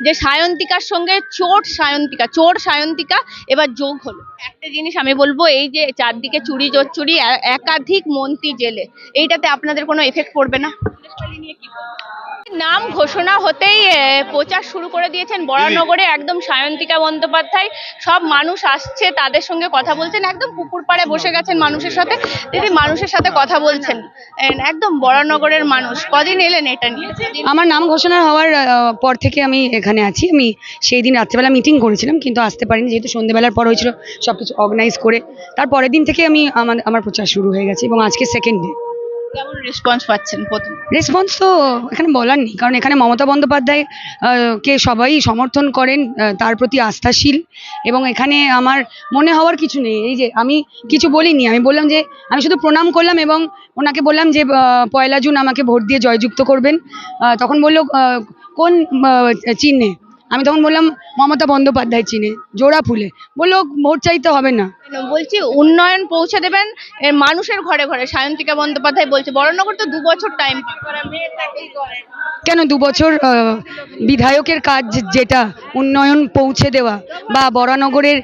যে সায়ন্তিকার সঙ্গে চোট সায়ন্তিকা, চোর সায়ন্তিকা এবার যোগ হলো। একটা জিনিস আমি বলব, এই যে চারদিকে চুরি জোর চুরি একাধিক মন্ত্রী জেলে, এইটাতে আপনাদের কোনো এফেক্ট পড়বে না। নাম ঘোষণা হতেই প্রচার শুরু করে দিয়েছেন বরানগরে একদম সায়ন্তিকা বন্দ্যোপাধ্যায়। সব মানুষ আসছে, তাদের সঙ্গে কথা বলছেন, একদম পুকুর পাড়ে বসে গেছেন মানুষের সাথে দিদি মানুষের সাথে কথা বলছেন। একদম বরানগরের মানুষ। কদিন এলেন এটা নিয়ে? আমার নাম ঘোষণা হওয়ার পর থেকে আমি এখানে আছি। আমি সেই দিন রাত্রেবেলা মিটিং করেছিলাম কিন্তু আসতে পারিনি যেহেতু সন্ধ্যেবেলার পর হয়েছিল সব কিছু অর্গানাইজ করে। তার পরের দিন থেকে আমি আমার আমার প্রচার শুরু হয়ে গেছে এবং আজকে সেকেন্ড ডে কেমন রেসপন্স পাচ্ছেন প্রথম? রেসপন্স তো এখানে বলার নেই কারণ এখানে মমতা বন্দ্যোপাধ্যায় কে সবাই সমর্থন করেন তার প্রতি আস্থাশীল এবং এখানে আমার মনে হওয়ার কিছু নেই। এই যে আমি কিছু বলিনি আমি বললাম যে আমি শুধু প্রণাম করলাম এবং ওনাকে বললাম যে পয়লা জুন আমাকে ভোট দিয়ে জয়যুক্ত করবেন। তখন বলল কোন চিহ্নে? আমি তখন বললাম মমতা বন্দ্যোপাধ্যায় চিনে জোড়া ফুলে। বলল ভোট চাইতে হবে না। বলছি উন্নয়ন পৌঁছে দেবেন মানুষের ঘরে ঘরে। সায়ন্তিকা বন্দ্যোপাধ্যায় বলছে বরানগর তো দু বছর টাইম কেন দু বছর বিধায়কের কাজ যেটা উন্নয়ন পৌঁছে দেওয়া বা বরানগরের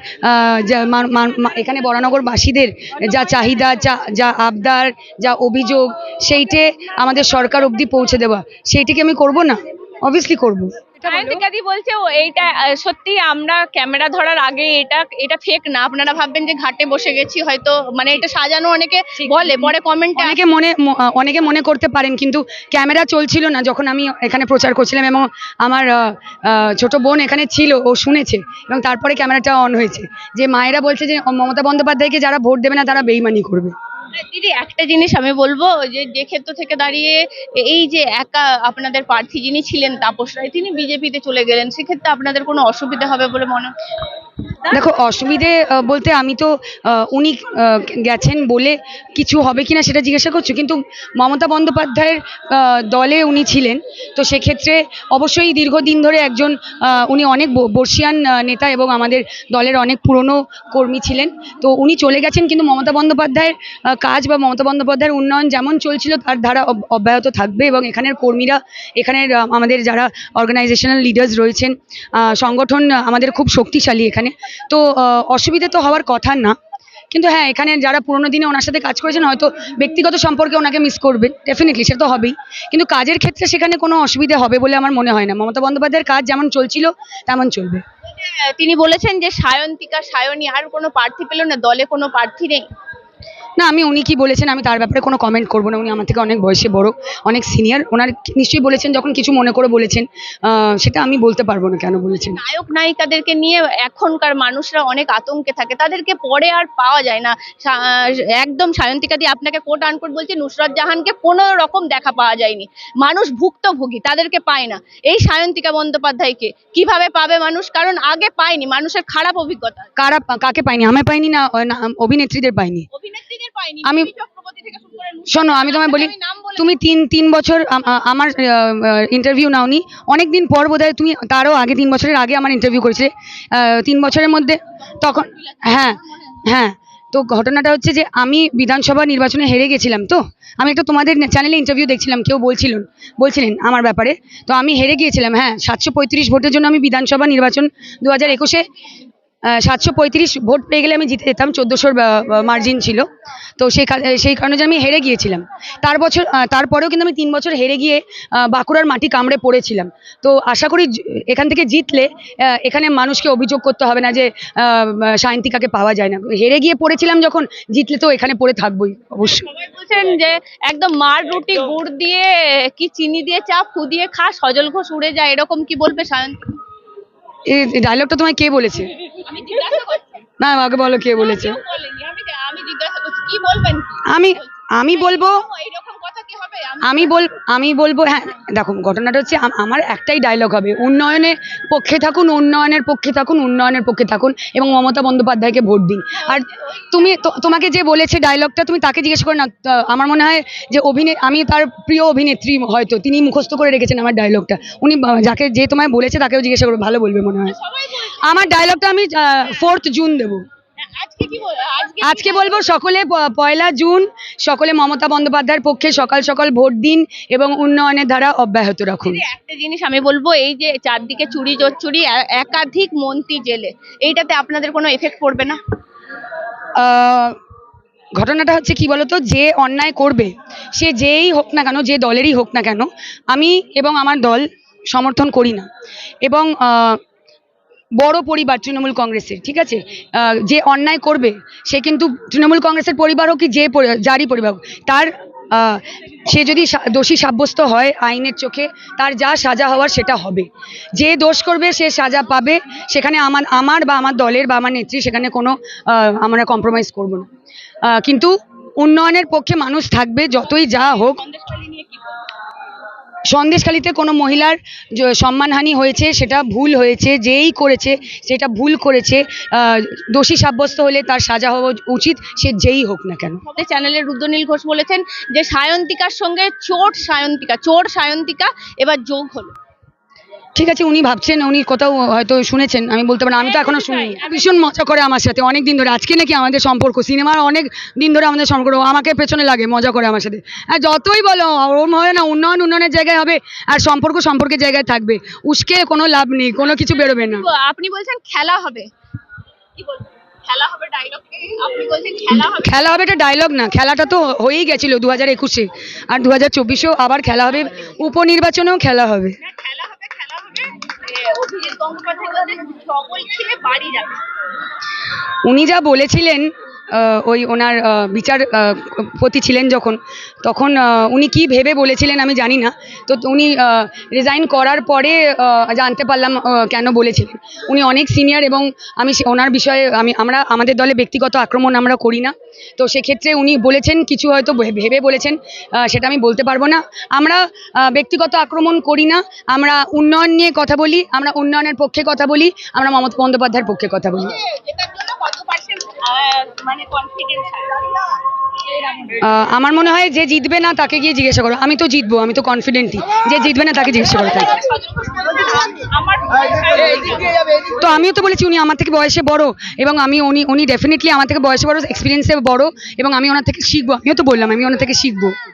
এখানে বরানগরবাসীদের যা চাহিদা যা যা আবদার যা অভিযোগ সেইটে আমাদের সরকার অবধি পৌঁছে দেওয়া। সেইটিকে আমি করব না? অবভিয়াসলি করব। সায়ন্তিকাদি বলছে ও এইটা সত্যি আমরা ক্যামেরা ধরার আগে এটা এটা ফেক না। আপনারা ভাববেন যে ঘাটে বসে গেছি হয়তো মানে এটা সাজানো অনেকে বলে পরে কমেন্টে অনেকে মনে ম- অনেকে মনে করতে পারেন কিন্তু ক্যামেরা চলছিল না যখন আমি এখানে প্রচার করছিলাম এবং আমার আহ, আহ, ছোট বোন এখানে ছিল ও শুনেছে এবং তারপরে ক্যামেরাটা অন হয়েছে। যে মায়েরা বলছে যে মমতা বন্দ্যোপাধ্যায়কে যারা ভোট দেবে না তারা বেইমানি করবে। দিদি, একটা জিনিস আমি বলব যে যে ক্ষেত্র থেকে দাঁড়িয়ে এই যে একা আপনাদের প্রার্থী যিনি ছিলেন তাপস রায়, তিনি বিজেপিতে চলে গেলেন, সেক্ষেত্রে আপনাদের কোনো অসুবিধা হবে বলে মনে? দেখো, অসুবিধে বলতে আমি তো উনি গেছেন বলে কিছু হবে কিনা সেটা জিজ্ঞাসা করছ, কিন্তু মমতা বন্দ্যোপাধ্যায়ের দলে উনি ছিলেন, তো সেক্ষেত্রে অবশ্যই দীর্ঘদিন ধরে একজন উনি অনেক বর্ষিয়ান নেতা এবং আমাদের দলের অনেক পুরনো কর্মী ছিলেন, তো উনি চলে গেছেন, কিন্তু মমতা বন্দ্যোপাধ্যায়ের কাজ বা মমতা বন্দ্যোপাধ্যায়ের উন্নয়ন যেমন চলছিল, তার ধারা অব- অব্যাহত থাকবে এবং এখানের কর্মীরা, এখানের আমাদের যারা অর্গানাইজেশনাল লিডার্স রয়েছেন সংগঠন আমাদের খুব শক্তিশালী এখানে তো অসুবিধা তো হওয়ার কথা না। কিন্তু হ্যাঁ এখানে যারা পুরোনো দিনে ওনার সাথে কাজ করেছেন, হয়তো ব্যক্তিগত সম্পর্কে ওনাকে মিস করবেন ডেফিনেটলি সেটা তো হবেই। কিন্তু কাজের ক্ষেত্রে সেখানে কোনো অসুবিধা হবে বলে আমার মনে হয় না। মমতা বন্দ্যোপাধ্যায়ের কাজ যেমন চলছিল, তেমন চলবে। তিনি বলেছেন যে সায়ন্তিকা, সায়নী, আর কোনো প্রার্থী পেল না, দলে কোনো প্রার্থী নেই। না আমি উনি কি বলেছেন আমি তার ব্যাপারে কোনো কমেন্ট করব না উনি আমার থেকে অনেক বয়সে বড় অনেক সিনিয়র ওনার নিশ্চয়ই বলেছেন যখন কিছু মনে করে বলেছেন সেটা আমি বলতে পারব না কেন বলেছেন। নায়ক নায়িকাদেরকে নিয়ে এখনকার মানুষরা অনেক আতঙ্কে থাকে তাদেরকে পরে আর পাওয়া যায় না। একদম সায়ন্তিকা দিয়ে আপনাকে কোট আনকোট বলছে নুসরাত জাহানকে কোনো রকম দেখা পাওয়া যায়নি। মানুষ ভুক্তভোগী তাদেরকে পায় না। এই সায়ন্তিকা বন্দ্যোপাধ্যায়কে কীভাবে পাবে মানুষ? কারণ আগে পায়নি মানুষের খারাপ অভিজ্ঞতা। কারা কাকে পায়নি? আমি পাইনি না অভিনেত্রীদের পাইনি অভিনেত্রীদের পায়নি আমি- শোনো আমি তোমায় বলি তুমি তিন তিন বছর আমার ইন্টারভিউ নাওনি। অনেক দিন পর বোধহয় তুমি তারও আগে তিন বছরের আগে আমার ইন্টারভিউ করেছিলে। আহ, তিন বছরের মধ্যে তখন হ্যাঁ হ্যাঁ তো ঘটনাটা হচ্ছে যে আমি বিধানসভা নির্বাচনে হেরে গেছিলাম তো। আমি একটা তোমাদের চ্যানেলে ইন্টারভিউ দেখছিলাম কেউ বলছিল বলছিলেন আমার ব্যাপারে। তো আমি হেরে গিয়েছিলাম হ্যাঁ সাতশো পঁয়ত্রিশ ভোটের জন্য আমি বিধানসভা নির্বাচন দু হাজার একুশে সাতশো পঁয়ত্রিশ ভোট পেয়ে গেলে আমি জিতে যেতাম চোদ্দোশোর মার্জিন ছিল। তো সেই সেই কারণে যে আমি হেরে গিয়েছিলাম। তার বছর তারপরেও কিন্তু আমি তিন বছর হেরে গিয়ে বাঁকুড়ার মাটি কামড়ে পড়েছিলাম। তো আশা করি এখান থেকে জিতলে এখানে মানুষকে অভিযোগ করতে হবে না যে সায়ন্তিকাকে পাওয়া যায় না। হেরে গিয়ে পড়েছিলাম যখন জিতলে তো এখানে পড়ে থাকবোই অবশ্যই সবাই বলছেন যে একদম মার রুটি গুড় দিয়ে কি চিনি দিয়ে চা ফু দিয়ে খা সজল ঘোষ উড়ে যায় এরকম কি বলবে সায়ন্তিকা এই ডায়লগটা তোমায় কে বলেছে? না আমাকে বলো কে বলেছে। আমি আমি জিজ্ঞাসা করছি কি বলবেন আমি আমি বলব আমি বল আমি বলব হ্যাঁ দেখো ঘটনাটা হচ্ছে আমার একটাই ডায়লগ হবে। উন্নয়নের পক্ষে থাকুন উন্নয়নের পক্ষে থাকুন উন্নয়নের পক্ষে থাকুন এবং মমতা বন্দ্যোপাধ্যায়কে ভোট দিন। আর তুমি তোমাকে যে বলেছে ডায়লগটা তুমি তাকে জিজ্ঞেস করো না আমার মনে হয় যে অভিনে আমি তার প্রিয় অভিনেত্রী হয়তো তিনি মুখস্থ করে রেখেছেন আমার ডায়লগটা উনি যাকে যে তোমায় বলেছে তাকেও জিজ্ঞেস করো ভালো বলবে মনে হয়। আমার ডায়লগটা আমি ফোর্থ জুন দেবো। আজকে বলব সকলে পয়লা জুন সকলে মমতা বন্দ্যোপাধ্যায়ের পক্ষে সকাল সকাল ভোট দিন এবং উন্নয়নের ধারা অব্যাহত রাখুন। একটা জিনিস আমি বলব এই যে চারদিকে চুরি চুরি একাধিক মন্ত্রী জেলে এইটাতে আপনাদের কোনো এফেক্ট পড়বে না? ঘটনাটা হচ্ছে কি বলতো যে অন্যায় করবে সে যেই হোক না কেন যে দলেরই হোক না কেন আমি এবং আমার দল সমর্থন করি না। এবং আহ, বড় পরিবার তৃণমূল কংগ্রেসের, ঠিক আছে? যে অন্যায় করবে, সে কিন্তু তৃণমূল কংগ্রেসের পরিবার হোক কি যে যারই পরিবার হোক, তার সে যদি দোষী সাব্যস্ত হয় আইনের চোখে, তার যা সাজা হওয়ার সেটা হবে। যে দোষ করবে, সে সাজা পাবে, সেখানে আমার আমার বা আমার দলের বা আমার নেত্রী সেখানে কোনো আমরা কম্প্রোমাইজ করব না। কিন্তু উন্নয়নের পক্ষে মানুষ থাকবে যতই যা হোক। সন্দেশখালিতে কোনো মহিলার সম্মানহানি হয়েছে, সেটা ভুল হয়েছে, যেই করেছে, সেটা ভুল করেছে দোষী সাব্যস্ত হলে তার সাজা হওয়া উচিত, সে যেই হোক না কেন। আমাদের চ্যানেলের রুদ্রনীল ঘোষ বলেছেন যে সায়ন্তিকার সঙ্গে চোর সায়ন্তিকা চোর সায়ন্তিকা, এবার যোগ হলো। ঠিক আছে উনি ভাবছেন উনি কোথাও হয়তো শুনেছেন আমি বলতে পারি আমি তো এখনও শুনি ভীষণ মজা করে আমার সাথে অনেক দিন ধরে আজকে নাকি আমাদের সম্পর্ক সিনেমার অনেক দিন ধরে আমাদের সম্পর্ক আমাকে পেছনে লাগে মজা করে আমার সাথে। আর যতই বলো ওরম হয় না উন্নয়ন উন্নয়নের জায়গায় হবে আর সম্পর্ক সম্পর্কের জায়গায় থাকবে উস্কে কোনো লাভ নেই কোনো কিছু বেরোবে না। আপনি বলছেন খেলা হবে। কি বলবেন খেলা হবে ডায়লগ আপনি বলছেন খেলা হবে। খেলা হবে এটা ডায়লগ না খেলাটা তো হয়েই গেছিল দু হাজার একুশে আর দু হাজার চব্বিশেও আবার খেলা হবে উপনির্বাচনেও খেলা হবে। খেলা বাড়ি যাবে। উনি যা বলেছিলেন ওই ওনার বিচার পতি ছিলেন যখন, তখন উনি কি ভেবে বলেছিলেন আমি জানি না। তো উনি রিজাইন করার পরে জানতে পারলাম কেন বলেছিলেন। উনি অনেক সিনিয়র এবং আমি ওনার বিষয়ে আমি, আমরা, আমাদের দলে ব্যক্তিগত আক্রমণ আমরা করি না। তো সেক্ষেত্রে উনি বলেছেন, কিছু হয়তো ভেবে বলেছেন সেটা আমি বলতে পারব না। আমরা ব্যক্তিগত আক্রমণ করি না, আমরা উন্নয়ন নিয়ে কথা বলি, আমরা উন্নয়নের পক্ষে কথা বলি, আমরা মমতা বন্দ্যোপাধ্যায়ের পক্ষে কথা বলি। মানে কনফিডেন্স আমার মনে হয় যে জিতবে না তাকে গিয়ে জিজ্ঞাসা করো। আমি তো জিতবো, আমি তো কনফিডেন্টই যে জিতবে না তাকে জিজ্ঞাসা করো তাই। তো আমিও তো বলেছি, উনি আমার থেকে বয়সে বড় এবং আমি উনি উনি ডেফিনেটলি আমার থেকে বয়সে বড় এক্সপিরিয়েন্সে বড় এবং আমি ওনার থেকে শিখব। আমিও তো বললাম, আমি ওনার থেকে শিখব।